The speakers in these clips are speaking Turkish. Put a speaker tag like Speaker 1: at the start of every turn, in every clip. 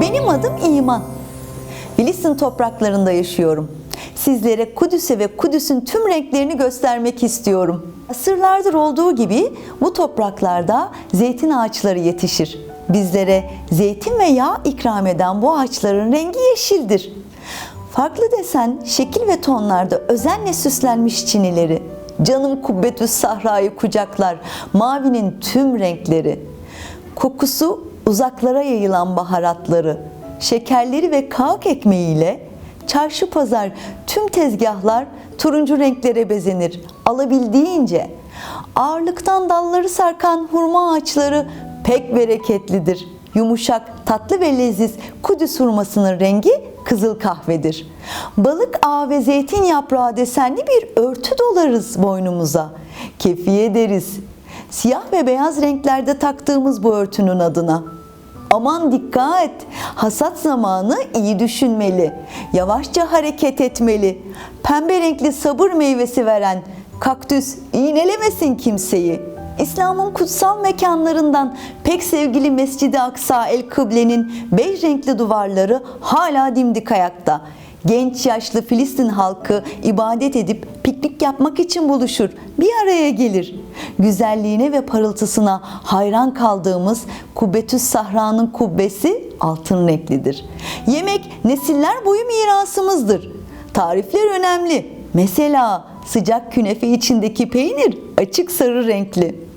Speaker 1: Benim adım İman. Filistin topraklarında yaşıyorum. Sizlere Kudüs'e ve Kudüs'ün tüm renklerini göstermek istiyorum. Asırlardır olduğu gibi bu topraklarda zeytin ağaçları yetişir. Bizlere zeytin ve yağ ikram eden bu ağaçların rengi yeşildir. Farklı desen, şekil ve tonlarda özenle süslenmiş çinileri, canım kubbetüs sahrayı kucaklar, mavinin tüm renkleri, kokusu uzaklara yayılan baharatları, şekerleri ve kağık ekmeğiyle çarşı pazar tüm tezgahlar turuncu renklere bezenir. Alabildiğince ağırlıktan dalları sarkan hurma ağaçları pek bereketlidir. Yumuşak, tatlı ve leziz Kudüs hurmasının rengi kızıl kahvedir. Balık ağı ve zeytin yaprağı desenli bir örtü dolarız boynumuza. Kefiye deriz. Siyah ve beyaz renklerde taktığımız bu örtünün adına. Aman dikkat! Hasat zamanı iyi düşünmeli. Yavaşça hareket etmeli. Pembe renkli sabır meyvesi veren kaktüs iğnelemesin kimseyi. İslam'ın kutsal mekanlarından pek sevgili Mescid-i Aksa El Kıble'nin bej renkli duvarları hala dimdik ayakta. Genç yaşlı Filistin halkı ibadet edip piknik yapmak için buluşur. Bir araya gelir. Güzelliğine ve parıltısına hayran kaldığımız Kubbetüs Sahra'nın kubbesi altın renklidir. Yemek nesiller boyu mirasımızdır. Tarifler önemli. Mesela sıcak künefe içindeki peynir açık sarı renkli.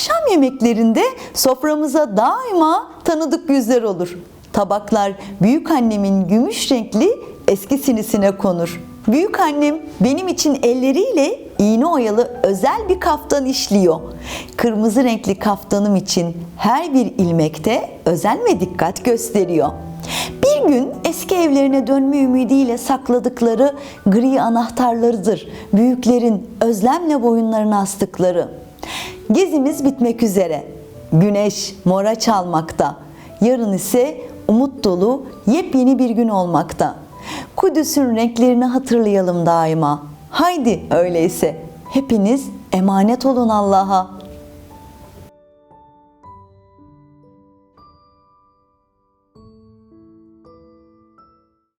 Speaker 1: Akşam yemeklerinde soframıza daima tanıdık yüzler olur. Tabaklar büyük annemin gümüş renkli eski sinisine konur. Büyük annem benim için elleriyle iğne oyalı özel bir kaftan işliyor. Kırmızı renkli kaftanım için her bir ilmekte özen ve dikkat gösteriyor. Bir gün eski evlerine dönme ümidiyle sakladıkları gri anahtarlarıdır. Büyüklerin özlemle boyunlarına astıkları. Gezimiz bitmek üzere. Güneş mora çalmakta. Yarın ise umut dolu yepyeni bir gün olmakta. Kudüs'ün renklerini hatırlayalım daima. Haydi öyleyse hepiniz emanet olun Allah'a.